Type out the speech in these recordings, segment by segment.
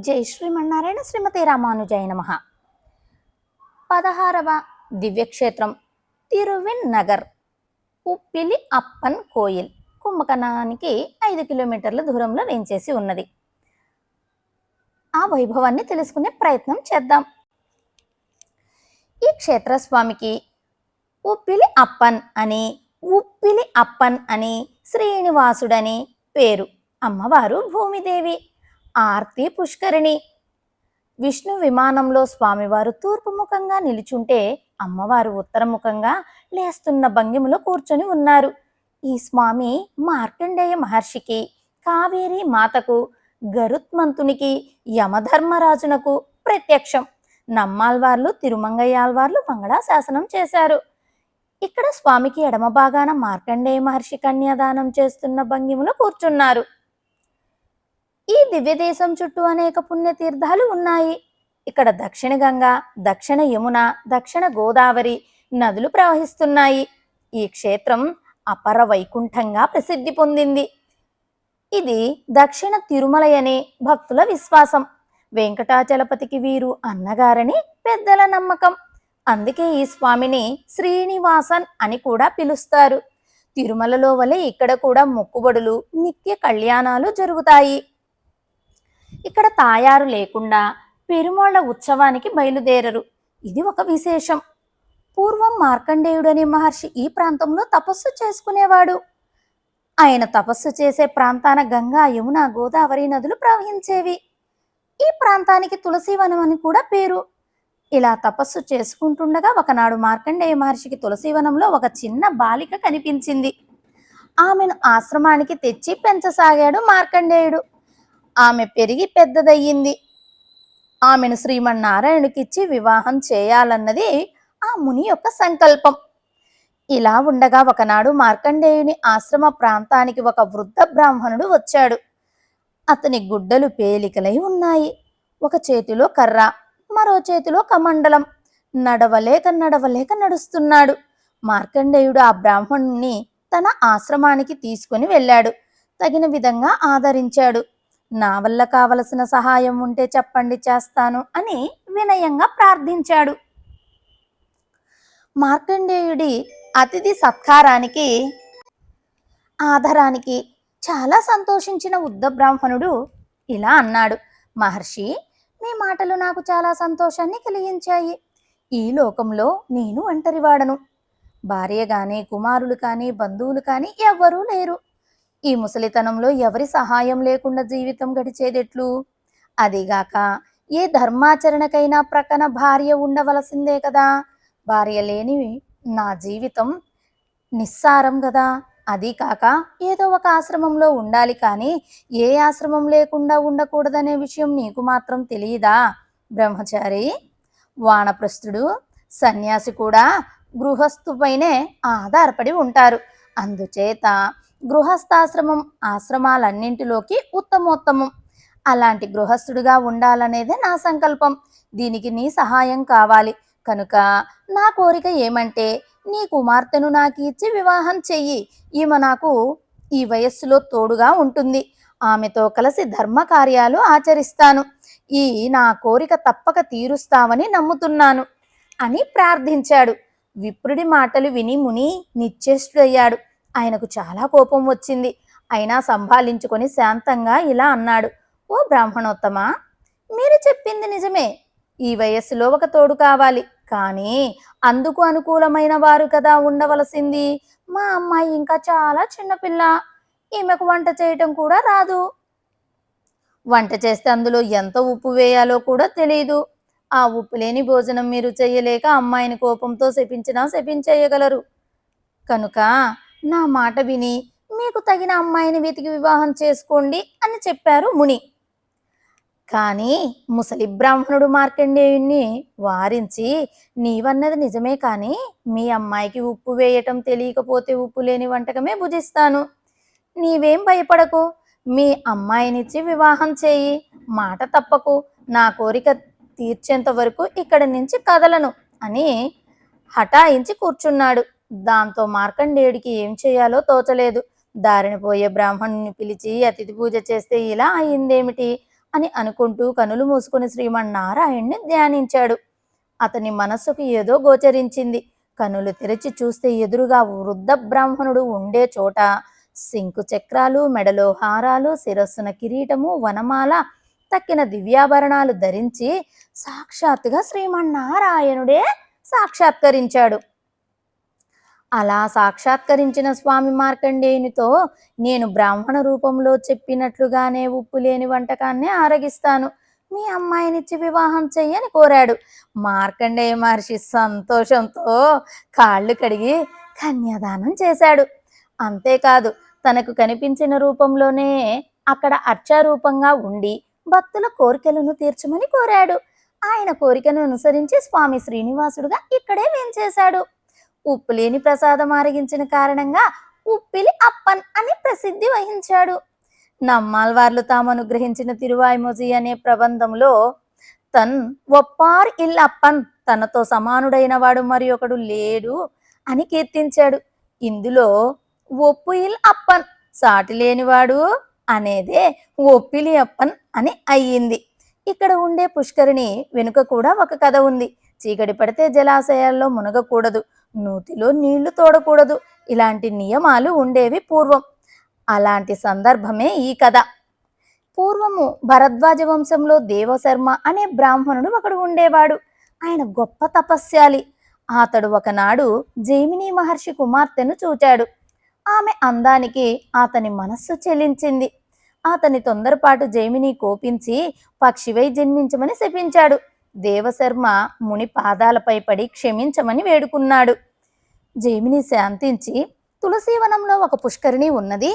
జై శ్రీమన్నారాయణ శ్రీమతి రామానుజయ నమ. పదహారవ దివ్యక్షేత్రం తిరువిన్ నగర్ ఉప్పిలి అప్పన్ కోయిల్ కుంభకణానికి ఐదు కిలోమీటర్ల దూరంలో వేంచేసి ఉన్నది. ఆ వైభవాన్ని తెలుసుకునే ప్రయత్నం చేద్దాం. ఈ క్షేత్రస్వామికి ఉప్పిలి అప్పన్ అని ఉప్పిలి అప్పన్ అని శ్రీనివాసుడని పేరు. అమ్మవారు భూమిదేవి. ఆర్తి పుష్కరిణి. విష్ణు విమానంలో స్వామివారు తూర్పు ముఖంగా నిలుచుంటే అమ్మవారు ఉత్తరముఖంగా లేస్తున్న భంగిమలో కూర్చొని ఉన్నారు. ఈ స్వామి మార్కండేయ మహర్షికి కావేరి మాతకు గరుత్మంతునికి యమధర్మరాజునకు ప్రత్యక్షం. నమ్మాల్వార్లు తిరుమంగయ్యాల్వార్లు మంగళాశాసనం చేశారు. ఇక్కడ స్వామికి ఎడమ భాగాన మార్కండేయ మహర్షి కన్యాదానం చేస్తున్న భంగిములో కూర్చున్నారు. ఈ దివ్యదేశం చుట్టూ అనేక పుణ్యతీర్థాలు ఉన్నాయి. ఇక్కడ దక్షిణ గంగా దక్షిణ యమున దక్షిణ గోదావరి నదులు ప్రవహిస్తున్నాయి. ఈ క్షేత్రం అపర వైకుంఠంగా ప్రసిద్ధి పొందింది. ఇది దక్షిణ తిరుమలయనే భక్తుల విశ్వాసం. వెంకటాచలపతికి వీరు అన్నగారని పెద్దల నమ్మకం. అందుకే ఈ స్వామిని శ్రీనివాసన్ అని కూడా పిలుస్తారు. తిరుమలలో వలె ఇక్కడ కూడా మొక్కుబడులు నిత్య కళ్యాణాలు జరుగుతాయి. ఇక్కడ తాయారు లేకుండా పెరుమాళ్ళ ఉత్సవానికి బయలుదేరరు. ఇది ఒక విశేషం. పూర్వం మార్కండేయుడు అనే మహర్షి ఈ ప్రాంతంలో తపస్సు చేసుకునేవాడు. ఆయన తపస్సు చేసే ప్రాంతాన గంగా యమున గోదావరి నదులు ప్రవహించేవి. ఈ ప్రాంతానికి తులసీవనం అని కూడా పేరు. ఇలా తపస్సు చేసుకుంటుండగా ఒకనాడు మార్కండేయ మహర్షికి తులసీవనంలో ఒక చిన్న బాలిక కనిపించింది. ఆమెను ఆశ్రమానికి తెచ్చి పెంచసాగాడు మార్కండేయుడు. ఆమె పెరిగి పెద్దదయ్యింది. ఆమెను శ్రీమన్నారాయణుడికిచ్చి వివాహం చేయాలన్నది ఆ ముని యొక్క సంకల్పం. ఇలా ఉండగా ఒకనాడు మార్కండేయుని ఆశ్రమ ప్రాంతానికి ఒక వృద్ధ బ్రాహ్మణుడు వచ్చాడు. అతని గుడ్డలు పేలికలై ఉన్నాయి. ఒక చేతిలో కర్ర మరో చేతిలో కమండలం. నడవలేక నడవలేక నడుస్తున్నాడు. మార్కండేయుడు ఆ బ్రాహ్మణుని తన ఆశ్రమానికి తీసుకుని వెళ్ళాడు. తగిన విధంగా ఆదరించాడు. నా వల్ల కావలసిన సహాయం ఉంటే చెప్పండి చేస్తాను అని వినయంగా ప్రార్థించాడు. మార్కండేయుడి అతిథి సత్కారానికి ఆధారానికి చాలా సంతోషించిన ఉద్ద బ్రాహ్మణుడు ఇలా అన్నాడు మహర్షి మీ మాటలు నాకు చాలా సంతోషాన్ని కలిగించాయి. ఈ లోకంలో నేను ఒంటరివాడను. భార్య కానీ కుమారులు కానీ బంధువులు కానీ ఎవ్వరూ లేరు. ఈ ముసలితనంలో ఎవరి సహాయం లేకుండా జీవితం గడిచేదెట్లు? అదిగాక ఏ ధర్మాచరణకైనా ప్రకన భార్య ఉండవలసిందే కదా? భార్య లేని నా జీవితం నిస్సారం కదా అది కాక ఏదో ఒక ఆశ్రమంలో ఉండాలి కానీ ఏ ఆశ్రమం లేకుండా ఉండకూడదనే విషయం నీకు మాత్రం తెలియదా బ్రహ్మచారి వానప్రస్థుడు సన్యాసి కూడా గృహస్థుపైనే ఆధారపడి ఉంటారు. అందుచేత గృహస్థాశ్రమం ఆశ్రమాలన్నింటిలోకి ఉత్తమోత్తమం. అలాంటి గృహస్థుడిగా ఉండాలనేదే నా సంకల్పం. దీనికి నీ సహాయం కావాలి. కనుక నా కోరిక ఏమంటే నీ కుమార్తెను నాకు ఇచ్చి వివాహం చెయ్యి. ఈమె నాకు ఈ వయస్సులో తోడుగా ఉంటుంది. ఆమెతో కలిసి ధర్మ కార్యాలు ఆచరిస్తాను. ఈ నా కోరిక తప్పక తీరుస్తావని నమ్ముతున్నాను అని ప్రార్థించాడు. విప్రుడి మాటలు విని ముని నిశ్చేష్టుడయ్యాడు. ఆయనకు చాలా కోపం వచ్చింది. అయినా సంభాలించుకొని శాంతంగా ఇలా అన్నాడు. ఓ బ్రాహ్మణోత్తమ మీరు చెప్పింది నిజమే. ఈ వయస్సులో ఒక తోడు కావాలి. కానీ అందుకు అనుకూలమైన వారు కదా ఉండవలసింది. మా అమ్మాయి ఇంకా చాలా చిన్నపిల్ల ఈమెకు వంట చేయటం కూడా రాదు. వంట చేస్తే అందులో ఎంత ఉప్పు వేయాలో కూడా తెలియదు ఆ ఉప్పు లేని భోజనం మీరు చెయ్యలేక అమ్మాయిని కోపంతో శపించినా శపించేయగలరు. కనుక నా మాట విని మీకు తగిన అమ్మాయిని వెతికి వివాహం చేసుకోండి అని చెప్పారు ముని. కానీ ముసలి బ్రాహ్మణుడు మార్కండేయుణ్ణి వారించి నీవన్నది నిజమే కానీ మీ అమ్మాయికి ఉప్పు వేయటం తెలియకపోతే ఉప్పు లేని వంటకమే భుజిస్తాను. నీవేం భయపడకు. మీ అమ్మాయినిచ్చి వివాహం చేయి. మాట తప్పకు. నా కోరిక తీర్చేంత వరకు ఇక్కడి నుంచి కదలను అని హఠాయించి కూర్చున్నాడు. దాంతో మార్కండేయుడికి ఏం చేయాలో తోచలేదు. దారిని పోయే బ్రాహ్మణుని పిలిచి అతిథి పూజ చేస్తే ఇలా అయిందేమిటి? అని అనుకుంటూ కనులు మూసుకుని శ్రీమన్నారాయణ్ణి ధ్యానించాడు. అతని మనస్సుకు ఏదో గోచరించింది. కనులు తెరిచి చూస్తే ఎదురుగా వృద్ధ బ్రాహ్మణుడు ఉండే చోట శంకు చక్రాలు మెడలో హారాలు శిరస్సున కిరీటము వనమాల తక్కిన దివ్యాభరణాలు ధరించి సాక్షాత్తుగా శ్రీమన్నారాయణుడే సాక్షాత్కరించాడు. అలా సాక్షాత్కరించిన స్వామి మార్కండేయునితో నేను బ్రాహ్మణ రూపంలో చెప్పినట్లుగానే ఉప్పు లేని వంటకాన్ని ఆరగిస్తాను. మీ అమ్మాయినిచ్చి వివాహం చెయ్యని కోరాడు. మార్కండేయ మహర్షి సంతోషంతో కాళ్ళు కడిగి కన్యాదానం చేశాడు. అంతేకాదు తనకు కనిపించిన రూపంలోనే అక్కడ అర్చారూపంగా ఉండి భక్తుల కోరికలను తీర్చమని కోరాడు. ఆయన కోరికను అనుసరించి స్వామి శ్రీనివాసుడుగా ఇక్కడే వేంచేశాడు ఉప్పు లేని ప్రసాదం ఆరగించిన కారణంగా ఉప్పిలి అప్పన్ అని ప్రసిద్ధి వహించాడు. నమ్మాల్వార్లు తాము అనుగ్రహించిన తిరువాయిమొజి అనే ప్రబంధంలో తన్ ఒప్పార్ ఇల్ అప్పన్ తనతో సమానుడైన వాడు మరి ఒకడు లేడు అని కీర్తించాడు. ఇందులో ఒప్పు ఇల్ అప్పన్ సాటి లేనివాడు అనేదే ఒప్పిలి అప్పన్ అని అయ్యింది. ఇక్కడ ఉండే పుష్కరిణి వెనుక కూడా ఒక కథ ఉంది. చీకటి పడితే జలాశయాల్లో మునగకూడదు. నూతిలో నీళ్ళు తోడకూడదు. ఇలాంటి నియమాలు ఉండేవి పూర్వం. అలాంటి సందర్భమే ఈ కథ. పూర్వము భరద్వాజ వంశంలో దేవశర్మ అనే బ్రాహ్మణుడు ఒకడు ఉండేవాడు. ఆయన గొప్ప తపస్యాలి అతడు ఒకనాడు జైమిని మహర్షి కుమార్తెను చూచాడు. ఆమె అందానికి అతని మనస్సు చెలించింది. అతని తొందరపాటు జైమిని కోపించి పక్షివై జన్మించమని శపించాడు. దేవశర్మ ముని పాదాలపై పడి క్షమించమని వేడుకున్నాడు. జైమిని శాంతించి తులసీవనంలో ఒక పుష్కరిణి ఉన్నది.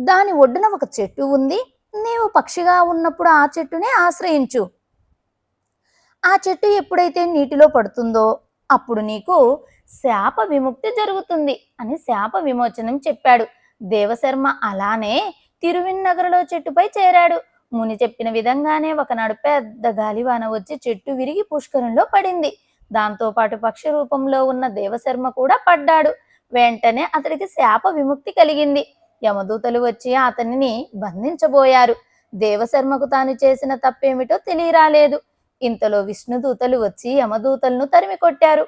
దాని ఒడ్డున ఒక చెట్టు ఉంది. నీవు పక్షిగా ఉన్నప్పుడు ఆ చెట్టునే ఆశ్రయించు. ఆ చెట్టు ఎప్పుడైతే నీటిలో పడుతుందో అప్పుడు నీకు శాప విముక్తి జరుగుతుంది అని శాప విమోచనం చెప్పాడు. దేవశర్మ అలానే తిరువిన్నగరలో చెట్టుపై చేరాడు. ముని చెప్పిన విధంగానే ఒకనాడు పెద్ద గాలివాన వచ్చి చెట్టు విరిగి పుష్కరంలో పడింది. దాంతో పాటు పక్షి రూపంలో ఉన్న దేవశర్మ కూడా పడ్డాడు. వెంటనే అతడికి శాప విముక్తి కలిగింది. యమదూతలు వచ్చి అతనిని బంధించబోయారు. దేవశర్మకు తాను చేసిన తప్పేమిటో తెలియరాలేదు. ఇంతలో విష్ణుదూతలు వచ్చి యమదూతలను తరిమి కొట్టారు.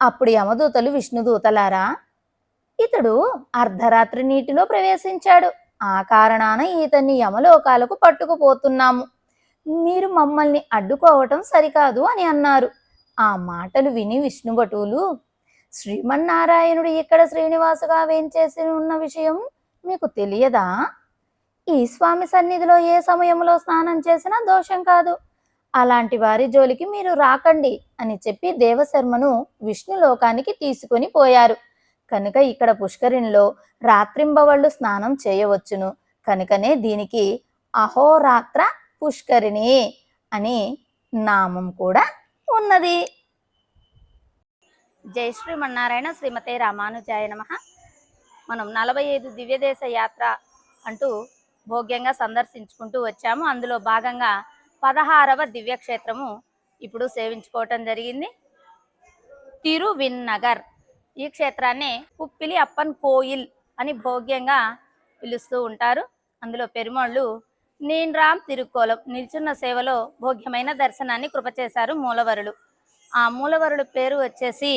అప్పుడు యమదూతలు విష్ణుదూతలారా ఇతడు అర్ధరాత్రి నీటిలో ప్రవేశించాడు. ఆ కారణాన ఇతన్ని యమలోకాలకు పట్టుకుపోతున్నాము. మీరు మమ్మల్ని అడ్డుకోవటం సరికాదు అని అన్నారు. ఆ మాటలు విని విష్ణుభటువులు శ్రీమన్నారాయణుడు ఇక్కడ శ్రీనివాసుగా వేంచేసి ఉన్న విషయం మీకు తెలియదా? ఈ స్వామి సన్నిధిలో ఏ సమయంలో స్నానం చేసినా దోషం కాదు. అలాంటి వారి జోలికి మీరు రాకండి అని చెప్పి దేవశర్మను విష్ణులోకానికి తీసుకొని పోయారు. కనుక ఇక్కడ పుష్కరిణిలో రాత్రింబవళ్ళు స్నానం చేయవచ్చును. కనుకనే దీనికి అహోరాత్ర పుష్కరిణి అని నామం కూడా ఉన్నది. జై శ్రీమన్నారాయణ శ్రీమతే రామానుజాయ నమ. మనం నలభై ఐదు దివ్యదేశ యాత్ర అంటూ భోగ్యంగా సందర్శించుకుంటూ వచ్చాము. అందులో భాగంగా పదహారవ దివ్యక్షేత్రము ఇప్పుడు సేవించుకోవటం జరిగింది. తిరువిన్నగర్. ఈ క్షేత్రాన్ని ఉప్పిలి అప్పన్ కోయిల్ అని భోగ్యంగా పిలుస్తూ ఉంటారు. అందులో పెరుమాళ్ళు నేను రామ్ తిరుక్కోలం నిల్చున్న సేవలో భోగ్యమైన దర్శనాన్ని కృపచేశారు మూలవరులు. ఆ మూలవరుడు పేరు వచ్చేసి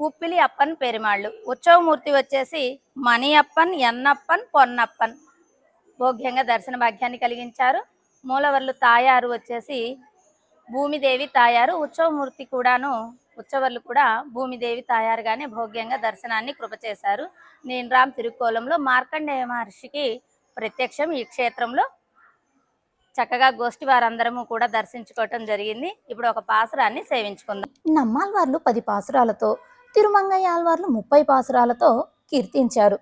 ఉప్పిలి అప్పన్ పెరిమాళ్ళు. ఉత్సవమూర్తి వచ్చేసి మణి అప్పన్ ఎన్నప్పన్ పొన్నప్పన్ భోగ్యంగా దర్శన భాగ్యాన్ని కలిగించారు. మూలవర్లు తాయారు వచ్చేసి భూమిదేవి తాయారు. ఉత్సవమూర్తి కూడాను ఉత్సవర్లు కూడా భూమిదేవి తయారుగానే భోగ్యంగా దర్శనాన్ని కృప చేశారు నేను రామ్ తిరుక్కోలంలో మార్కండేయ మహర్షికి ప్రత్యక్షం ఈ క్షేత్రంలో. చక్కగా గోష్ఠి వారందరము కూడా దర్శించుకోవటం జరిగింది. ఇప్పుడు ఒక పాసురాన్ని సేవించుకుందాం. నమ్మాల్వార్లు పది పాసురాలతో తిరుమంగయ్యాల్వార్లు ముప్పై పాసురాలతో కీర్తించారు.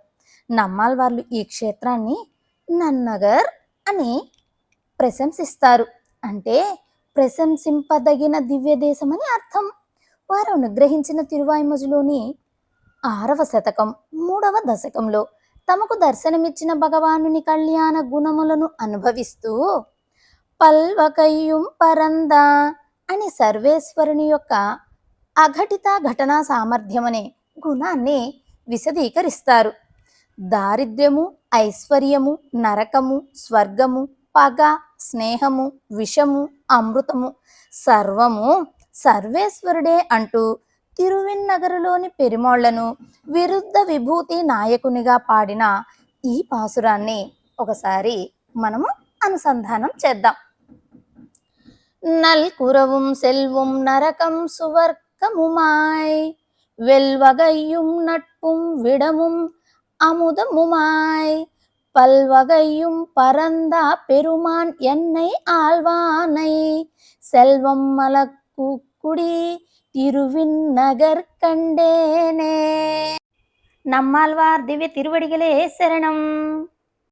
నమ్మాల్వార్లు ఈ క్షేత్రాన్ని నన్నగర్ అని ప్రశంసిస్తారు. అంటే ప్రశంసింపదగిన దివ్య దేశమని అర్థం. వారు అనుగ్రహించిన తిరువాయిమజులోని ఆరవ శతకం మూడవ దశకంలో తమకు దర్శనమిచ్చిన భగవానుని కళ్యాణ గుణములను అనుభవిస్తూ పల్వకయ్యుం పరంద అని సర్వేశ్వరుని యొక్క అఘటిత ఘటనా సామర్థ్యమనే గుణాన్ని విశదీకరిస్తారు. దారిద్ర్యము ఐశ్వర్యము నరకము స్వర్గము పగ స్నేహము విషము అమృతము సర్వము సర్వేశ్వరుడే అంటూ తిరువెన్నగరులోని పెరిమోళ్ళను విరుద్ధ విభూతి నాయకునిగా పాడిన ఈ పాసురాన్ని ఒకసారి మనము అనుసంధానం చేద్దాం. నల్కురవం సెల్వం నరకం సువర్కముమాయ్ వెల్వగయ్యుం నట్పుం విడముం అముదముమాయ్ పల్వగయ్యుం పరంద పెరుమాన్ ఎన్నై ఆల్వానై సెల్వం మలకు குடி திருவின் நகர் கண்டேனே. நம்மாழ்வார் திவ்ய திருவடிகளே சரணம்.